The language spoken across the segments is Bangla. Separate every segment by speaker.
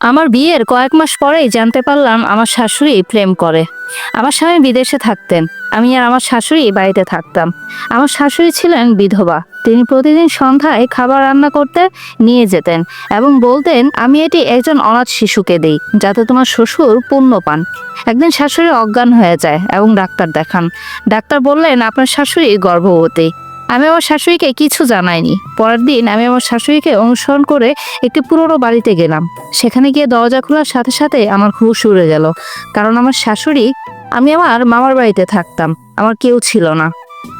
Speaker 1: আমার বিয়ের কয়েক মাস পরেই জানতে পারলাম আমার শাশুড়ি প্রেম করে। আমার স্বামী বিদেশে থাকতেন। আমি আর আমার শাশুড়ি বাড়িতে থাকতাম। আমার শাশুড়ি ছিলেন বিধবা। তিনি প্রতিদিন সন্ধ্যায় খাবার রান্না করতে নিয়ে যেতেন এবং বলতেন, আমি এটি একজন অনাথ শিশুকে দেই, যাতে তোমার শ্বশুর পুণ্য পান। একদিন শাশুড়ি অজ্ঞান হয়ে যায় এবং ডাক্তার দেখান। ডাক্তার বললেন, আপনার শাশুড়ি গর্ভবতী। আমি আমার শাশুড়িকে কিছু জানাইনি। পরের দিন আমি আমার শাশুড়িকে অনুসরণ করে একটি পুরনো বাড়িতে গেলাম। সেখানে গিয়ে দরজা খোলার সাথে সাথে আমার হুশ উড়ে গেল। কারণ আমার শাশুড়ি, আমি আমার মামার বাড়িতে থাকতাম। আমার কেউ ছিল না।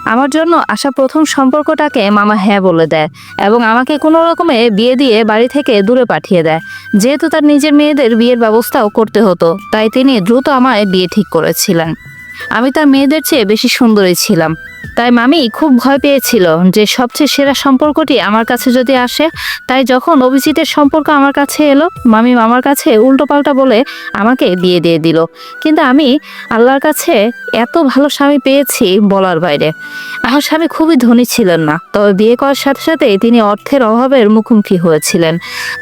Speaker 1: আমার জন্য আসা প্রথম সম্পর্কটাকে মামা হ্যাঁ বলে দেয় এবং আমাকে কোনো রকমে বিয়ে দিয়ে বাড়ি থেকে দূরে পাঠিয়ে দেয়। যেহেতু তার নিজের মেয়েদের বিয়ের ব্যবস্থাও করতে হতো, তাই তিনি দ্রুত আমায় বিয়ে ঠিক করেছিলেন। আমি তার মেয়েদের চেয়ে বেশি সুন্দরী ছিলাম। তাই মামি খুব ভয় পেয়েছিল যে সবচেয়ে সেরা সম্পর্কটি আমার কাছে যদি আসে, তাই যখন অভিজিতের সম্পর্ক আমার কাছে এলো, মামি মামার কাছে উল্টোপাল্টা বলে আমাকে বিয়ে দিয়ে দিল। কিন্তু আমি আল্লাহর কাছে এত ভালো স্বামী পেয়েছি বলার বাইরে। আমার স্বামী খুবই ধনী ছিলেন না, তবে বিয়ে করার সাথে সাথে তিনি অর্থের অভাবের মুখোমুখি হয়েছিলেন,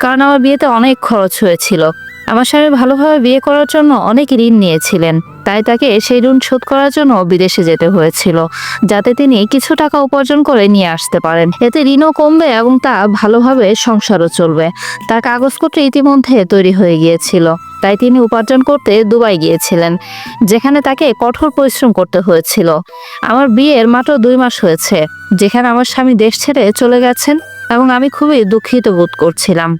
Speaker 1: কারণ আমার বিয়েতে অনেক খরচ হয়েছিল। আমার স্বামী ভালোভাবে বিয়ে করার জন্য অনেক ঋণ নিয়েছিলেন। তাই তাকে সেই ঋণ শোধ করার জন্য বিদেশে যেতে হয়েছিল, যাতে তিনি কিছু টাকা উপার্জন করে নিয়ে আসতে পারেন। এতে ঋণও কমবে এবং তা ভালোভাবে সংসারও চলবে। তার কাগজপত্র ইতিমধ্যে তৈরি হয়ে গিয়েছিল, তাই তিনি উপার্জন করতে দুবাই গিয়েছিলেন, যেখানে তাকে কঠোর পরিশ্রম করতে হয়েছিল। আমার বিয়ের মাত্র দুই মাস হয়েছে, যেখানে আমার স্বামী দেশ ছেড়ে চলে গেছেন এবং আমি খুবই দুঃখিত বোধ করছিলাম।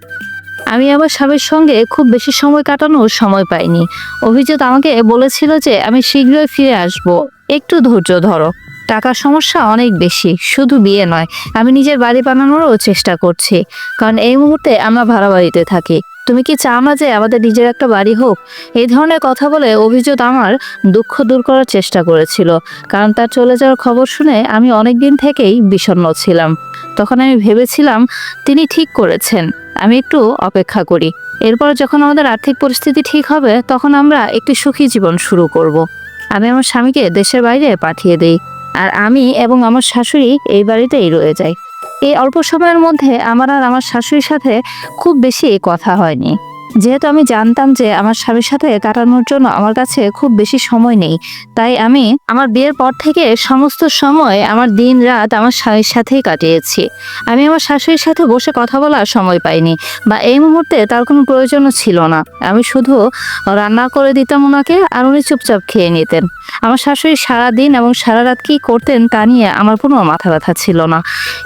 Speaker 1: আমি আমার স্বামীর সঙ্গে খুব বেশি সময় কাটানোর সময় পাইনি। অভিজিৎ আমাকে বলেছিল যে, আমি শীঘ্রই ফিরে আসব। একটু ধৈর্য ধরো। টাকার সমস্যা অনেক বেশি, শুধু বিয়ে নয়, আমি নিজের বাড়ি বানানোরও চেষ্টা করছি। কারণ এই মুহূর্তে আমরা ভাড়া বাড়িতে থাকি। তুমি কি চাও না যে আমাদের নিজের একটা বাড়ি হোক? এই ধরনের কথা বলে অভিজিৎ আমার দুঃখ দূর করার চেষ্টা করেছিল। কারণ তার চলে যাওয়ার খবর শুনে আমি অনেক দিন থেকেই বিষণ্ণ ছিলাম। তখন আমি ভেবেছিলাম তিনি ঠিক করেছেন। আমি একটু অপেক্ষা করি। এরপর যখন আমাদের আর্থিক পরিস্থিতি ঠিক হবে, তখন আমরা একটি সুখী জীবন শুরু করব। আমি আমার স্বামীকে দেশের বাইরে পাঠিয়ে দিই আর আমি এবং আমার শাশুড়ি এই বাড়িতেই রয়ে যাই। এই অল্প সময়ের মধ্যে আমার আর আমার শাশুড়ির সাথে খুব বেশি কথা হয়নি। যেহেতু আমি জানতাম যে আমার স্বামীর সাথে কাটানোর জন্য আমার কাছে খুব বেশি সময় নেই, তাই আমি আমার বিয়ের পর থেকে সমস্ত সময় আমার দিন রাত আমার স্বামীর সাথেই কাটিয়েছি। আমি আমার শাশুড়ির সাথে বসে কথা বলার সময় পাইনি বা এই মুহূর্তে তার কোনো প্রয়োজনও ছিল না। আমি শুধু রান্না করে দিতাম ওনাকে আর উনি চুপচাপ খেয়ে নিতেন। আমার শাশুড়ি সারা দিন এবং সারা রাত কী করতেন তা নিয়ে আমার কোনো মাথা ব্যথা ছিল না।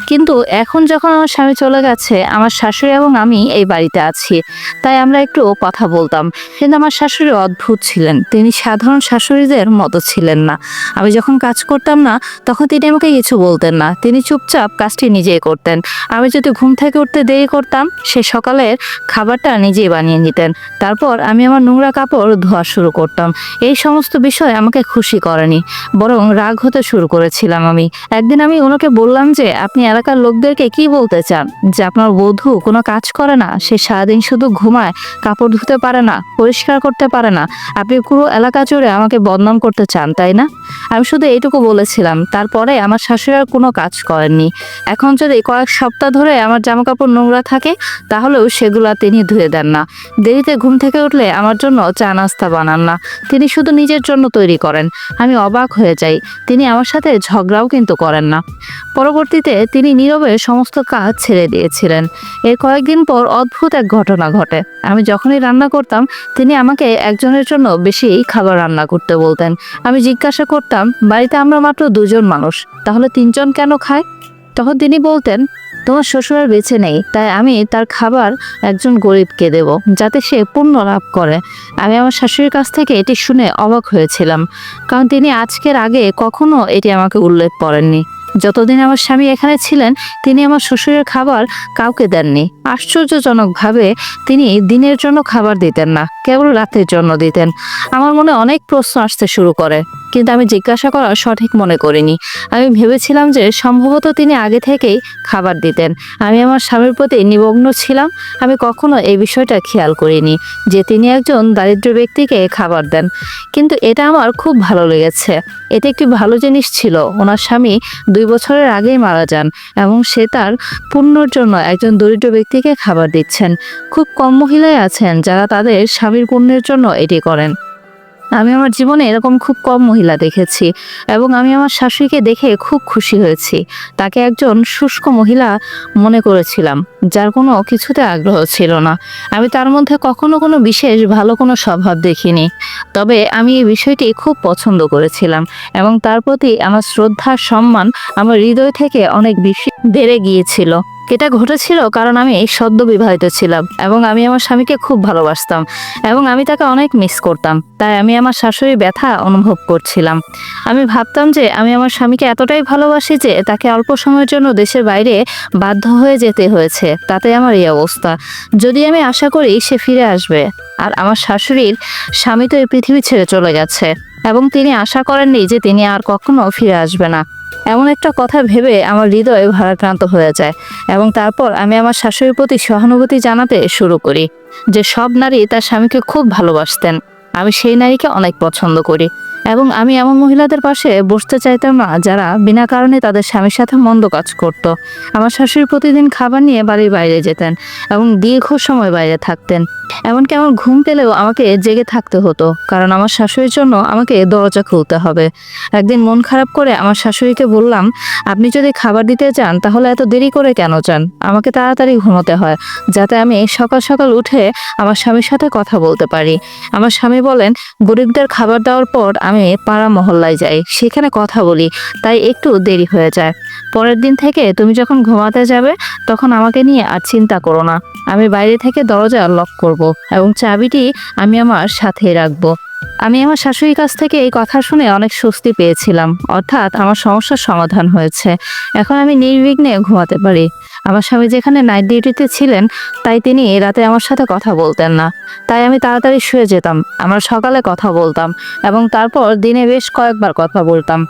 Speaker 1: কিন্তু এখন যখন আমার স্বামী চলে গেছে, আমার শাশুড়ি এবং আমি এই বাড়িতে আছি। তাই আমরা একটু কথা বলতাম। কিন্তু আমার শাশুড়ি অদ্ভুত ছিলেন। তিনি সাধারণ শাশুড়িদের মতো ছিলেন না। আমি যখন কাজ করতাম না, তখন তিনি আমাকে কিছু বলতেন না। তিনি চুপচাপ কাজটি নিজেই করতেন। আমি যদি ঘুম থেকে উঠতে দেরি করতাম, সে সকালের খাবারটা নিজেই বানিয়ে নিতেন। তারপর আমি আমার নোংরা কাপড় ধোয়া শুরু করতাম। এই সমস্ত বিষয় আমাকে খুশি করেনি। বরং রাগ হতে শুরু করেছিলাম আমি। একদিন আমি ওনাকে বললাম যে, আপনি এলাকার লোকদেরকে কি বলতে চান? যে আপনার বধূ কোনো কাজ করে না, সে সারাদিন শুধু ঘুমায় কাপড় ধুতে পারে না, পরিষ্কার করতে পারে না। আপনি পুরো এলাকা জুড়ে আমাকে বদনাম করতে চান, তাই না? আমি শুধু এইটুকু বলেছিলাম, তারপরে আমার শাশুড়ি আর কোনো কাজ করেননি। এখন যদি কয়েক সপ্তাহ ধরে আমার জামা কাপড় নোংরা থাকে, তাহলেও সেগুলো তিনি ধুয়ে দেন না। দেরিতে ঘুম থেকে উঠলে আমার জন্য চা নাস্তা বানান না। তিনি শুধু নিজের জন্য তৈরি করেন। আমি অবাক হয়ে যাই, তিনি আমার সাথে ঝগড়াও কিন্তু করেন না। পরবর্তীতে তিনি নীরবে সমস্ত কাজ ছেড়ে দিয়েছিলেন। এর কয়েকদিন পর অদ্ভুত এক ঘটনা ঘটে। আমি যখনই রান্না করতাম, তিনি আমাকে একজনের জন্য বেশি খাবার রান্না করতে বলতেন। আমি জিজ্ঞাসা করতাম, বাড়িতে আমরা মাত্র দুজন মানুষ, তাহলে তিনজন কেন খায়? তখন তিনি বলতেন, তোমার শ্বশুর আর বেছে নেই, তাই আমি তার খাবার একজন গরিবকে দেব, যাতে সে পুণ্য লাভ করে। আমি আমার শাশুড়ির কাছ থেকে এটি শুনে অবাক হয়েছিলাম, কারণ তিনি আজকের আগে কখনো এটি আমাকে উল্লেখ করেননি। যতদিন আমার স্বামী এখানে ছিলেন, তিনি আমার শ্বশুরের খাবার কাউকে দেননি। আশ্চর্যজনকভাবে তিনি দিনের জন্য খাবার দিতেন না, কেবল রাতের জন্য দিতেন। আমার মনে অনেক প্রশ্ন আসতে শুরু করে। কিন্তু আমি জিজ্ঞাসা করা সঠিক মনে করিনি। আমি ভেবেছিলাম যে সম্ভবত তিনি আগে থেকেই খাবার দিতেন। আমি আমার স্বামীর প্রতি নিমগ্ন ছিলাম। আমি কখনো এই বিষয়টা খেয়াল করিনি যে তিনি একজন দারিদ্র ব্যক্তিকে খাবার দেন। কিন্তু এটা আমার খুব ভালো লেগেছে। এটা একটি ভালো জিনিস ছিল। ওনার স্বামী দুই বছরের আগেই মারা যান এবং সে তার পুণ্যর জন্য একজন দরিদ্র ব্যক্তিকে খাবার দিচ্ছেন। খুব কম মহিলাই আছেন যারা তাদের স্বামীর পুণ্যের জন্য এটি করেন। আমি আমার জীবনে এরকম খুব কম মহিলা দেখেছি এবং আমি আমার শাশুড়িকে দেখে খুব খুশি হয়েছি। তাকে একজন শুষ্ক মহিলা মনে করেছিলাম, যার কোনো কিছুতে আগ্রহ ছিল না। আমি তার মধ্যে কখনো কোনো বিশেষ ভালো কোনো স্বভাব দেখিনি। তবে আমি এই বিষয়টি খুব পছন্দ করেছিলাম এবং তার প্রতি আমার শ্রদ্ধা সম্মান আমার হৃদয় থেকে অনেক বেশি বেড়ে গিয়েছিল। এটা ঘটেছিল কারণ আমি সদ্য বিবাহিত ছিলাম এবং আমি আমার স্বামীকে খুব ভালোবাসতাম এবং আমি তাকে অনেক মিস করতাম। তাই আমি আমার শাশুড়ির ব্যথা অনুভব করছিলাম। আমি ভাবতাম যে আমি আমার স্বামীকে এতটাই ভালোবাসি যে তাকে অল্প সময়ের জন্য দেশের বাইরে বাধ্য হয়ে যেতে হয়েছে। তাতে আমার এই অবস্থা। যদি আমি আশা করি সে ফিরে আসবে, আর আমার শাশুড়ির স্বামী তো এই পৃথিবী ছেড়ে চলে গেছে এবং তিনি আশা করেননি যে তিনি আর কখনো ফিরে আসবে না। এমন একটা কথা ভেবে আমার হৃদয় ভারাক্রান্ত হয়ে যায় এবং তারপর আমি আমার শাশুড়ির প্রতি সহানুভূতি জানাতে শুরু করি যে সব নারী তার স্বামীকে খুব ভালোবাসতেন। আমি সেই নারীকে অনেক পছন্দ করি। এবং আমি এমন মহিলাদের পাশে বসতে চাইতাম না, যারা বিনা কারণে তাদের স্বামীর সাথে মন্দ কাজ করত। আমার শাশুড়ি প্রতিদিন খাবার নিয়ে বাড়ির বাইরে যেতেন এবং দীর্ঘ সময় বাইরে থাকতেন। এমনকি আমার ঘুম পেলেও আমাকে জেগে থাকতে হতো, কারণ আমার শাশুড়ির জন্য আমাকে দরজা খুলতে হবে। একদিন মন খারাপ করে আমার শাশুড়িকে বললাম, আপনি যদি খাবার দিতে চান, তাহলে এত দেরি করে কেন চান? আমাকে তাড়াতাড়ি ঘুমোতে হয়, যাতে আমি সকাল সকাল উঠে আমার স্বামীর সাথে কথা বলতে পারি। আমার স্বামী বলেন, গরিবদের খাবার দেওয়ার পর আমি পাড়া মহল্লায় যাই, সেখানে কথা বলি, তাই একটু দেরি হয়ে যায়। পরের দিন থেকে তুমি যখন ঘুমাতে যাবে, তখন আমাকে নিয়ে আর চিন্তা করো না। আমি বাইরে থেকে দরজা লক করব এবং চাবিটি আমি আমার সাথে রাখব। আমি আমার শাশুড়ির কাছ থেকে এই কথা শুনে অনেক স্বস্তি পেয়েছিলাম। অর্থাৎ আমার সমস্যার সমাধান হয়েছে। এখন আমি নির্বিঘ্নে ঘুমাতে পারি। আমার স্বামী যেখানে নাইট ডিউটিতে ছিলেন, তাই তিনি রাতে আমার সাথে কথা বলতেন না। তাই আমি তাড়াতাড়ি শুয়ে যেতাম। আমরা সকালে কথা বলতাম এবং তারপর দিনে বেশ কয়েকবার কথা বলতাম।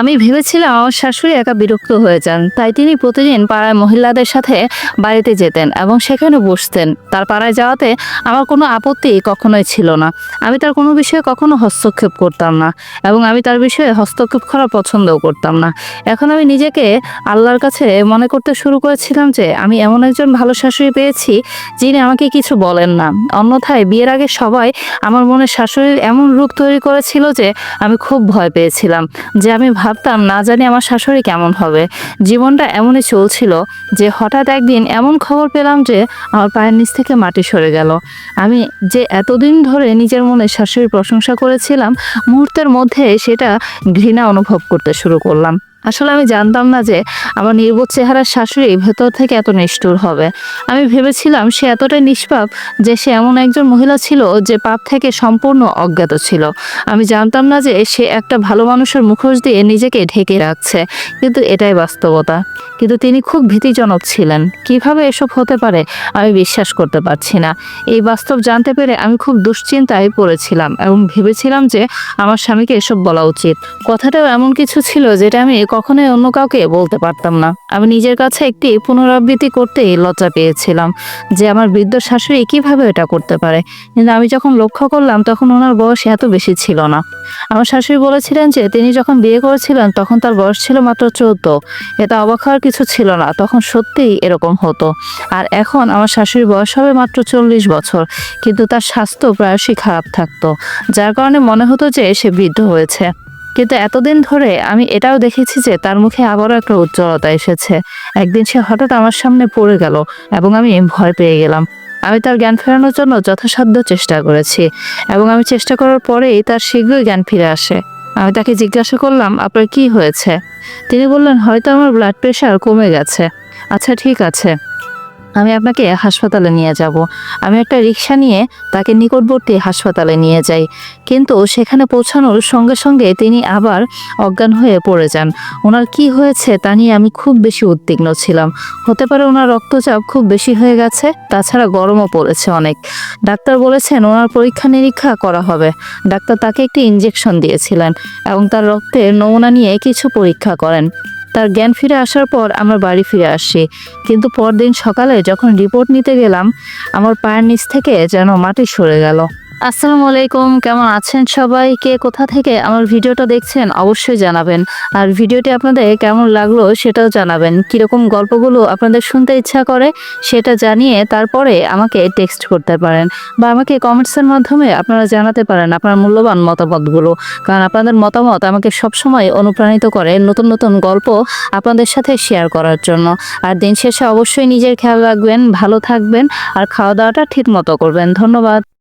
Speaker 1: আমি ভেবেছিলাম আমার শাশুড়ি একা বিরক্ত হয়ে যান। তাই তিনি প্রতিদিন পাড়ায় মহিলাদের সাথে বাড়িতে যেতেন এবং সেখানে বসতেন। তার পাড়ায় যাওয়াতে আমার কোনো আপত্তি কখনোই ছিল না। আমি তার কোনো বিষয়ে কখনো হস্তক্ষেপ করতাম না এবং আমি তার বিষয়ে হস্তক্ষেপ করা পছন্দও করতাম না। এখন আমি নিজেকে আল্লাহর কাছে মনে করতে শুরু করেছিলাম যে আমি এমন একজন ভালো শাশুড়ি পেয়েছি যিনি আমাকে কিছু বলেন না। অন্যথায় বিয়ের আগে সবাই আমার মনে শাশুড়ির এমন রূপ তৈরি করেছিল যে আমি খুব ভয় পেয়েছিলাম যে আমি ভাবতাম, না জানি আমার শাশুড়ি কেমন হবে। জীবনটা এমনই চলছিল যে হঠাৎ একদিন এমন খবর পেলাম যে আমার পায়ের নিচ থেকে মাটি সরে গেল। আমি যে এতদিন ধরে নিজের মনে শাশুড়ির প্রশংসা করেছিলাম, মুহূর্তের মধ্যে সেটা ঘৃণা অনুভব করতে শুরু করলাম। আসলে আমি জানতাম না যে আমার নির্বোধ চেহারার শাশুড়ি ভেতর থেকে এত নিষ্ঠুর হবে। আমি ভেবেছিলাম সে এতটাই নিষ্পাপ যে সে এমন একজন মহিলা ছিল যে পাপ থেকে সম্পূর্ণ অজ্ঞাত ছিল। আমি জানতাম না যে সে একটা ভালো মানুষের মুখোশ দিয়ে নিজেকে ঢেকে রাখছে। কিন্তু এটাই বাস্তবতা। কিন্তু তিনি খুব ভীতিজনক ছিলেন। কীভাবে এসব হতে পারে আমি বিশ্বাস করতে পারছি না। এই বাস্তব জানতে পেরে আমি খুব দুশ্চিন্তায় পড়েছিলাম এবং ভেবেছিলাম যে আমার স্বামীকে এসব বলা উচিত। কথাটাও এমন কিছু ছিল যেটা আমি কখনোই অন্য কাউকে বলতে পারতাম না। আমি নিজের কাছে একটি পুনরাবৃত্তি করতেই লজ্জা পেয়েছিলাম যে আমার বৃদ্ধ শাশুড়ি কীভাবে এটা করতে পারে। কিন্তু আমি যখন লক্ষ্য করলাম, তখন ওনার বয়স এত বেশি ছিল না। আমার শাশুড়ি বলেছিলেন যে, তিনি যখন বিয়ে করেছিলেন, তখন তার বয়স ছিল মাত্র চোদ্দ। এটা অবাক হওয়ার কিছু ছিল না, তখন সত্যিই এরকম হতো। আর এখন আমার শাশুড়ির বয়স হবে মাত্র চল্লিশ বছর, কিন্তু তার স্বাস্থ্য প্রায়শই খারাপ থাকতো, যার কারণে মনে হতো যে সে বৃদ্ধ হয়েছে। কিন্তু এতদিন ধরে আমি এটাও দেখেছি যে তার মুখে আবারও একটা উজ্জ্বলতা এসেছে। একদিন সে হঠাৎ আমার সামনে পড়ে গেল এবং আমি ভয় পেয়ে গেলাম। আমি তার জ্ঞান ফেরানোর জন্য যথাসাধ্য চেষ্টা করেছি এবং আমি চেষ্টা করার পরেই তার শীঘ্রই জ্ঞান ফিরে আসে। আমি তাকে জিজ্ঞাসা করলাম, আপনার কি হয়েছে? তিনি বললেন, হয়তো আমার ব্লাড প্রেশার কমে গেছে। আচ্ছা ঠিক আছে। আমি আপনাকে হাসপাতালে নিয়ে যাব। আমি একটা রিক্সা নিয়ে তাকে নিকটবর্তী হাসপাতালে নিয়ে যাই। কিন্তু সেখানে পৌঁছানোর সঙ্গে সঙ্গে তিনি আবার অজ্ঞান হয়ে পড়ে যান। ওনার কি হয়েছে তা নিয়ে আমি খুব বেশি উদ্বিগ্ন ছিলাম। হতে পারে ওনার রক্তচাপ খুব বেশি হয়ে গেছে, তাছাড়া গরমও পড়েছে অনেক। ডাক্তার বলেছেন ওনার পরীক্ষা নিরীক্ষা করা হবে। ডাক্তার তাকে একটি ইঞ্জেকশন দিয়েছিলেন এবং তার রক্তের নমুনা নিয়ে কিছু পরীক্ষা করেন। তার জ্ঞান ফিরে আসার পর আমরা বাড়ি ফিরে আসি। কিন্তু পরদিন সকালে যখন রিপোর্ট নিতে গেলাম, আমার পায়ের নিচ থেকে যেন মাটি সরে গেল। আসসালামু আলাইকুম, কেমন আছেন সবাই? কে কোথা থেকে আমার ভিডিওটা দেখছেন অবশ্যই জানাবেন। আর ভিডিওটি আপনাদের কেমন লাগল সেটাও জানাবেন। কীরকম গল্পগুলো আপনাদের শুনতে ইচ্ছা করে সেটা জানিয়ে তারপরে আমাকে টেক্সট করতে পারেন বা আমাকে কমেন্টসের মাধ্যমে আপনারা জানাতে পারেন আপনার মূল্যবান মতামতগুলো। কারণ আপনাদের মতামত আমাকে সবসময় অনুপ্রাণিত করে নতুন নতুন গল্প আপনাদের সাথে শেয়ার করার জন্য। আর দিন শেষে অবশ্যই নিজের খেয়াল রাখবেন, ভালো থাকবেন, আর খাওয়া দাওয়াটা ঠিক মতো করবেন। ধন্যবাদ।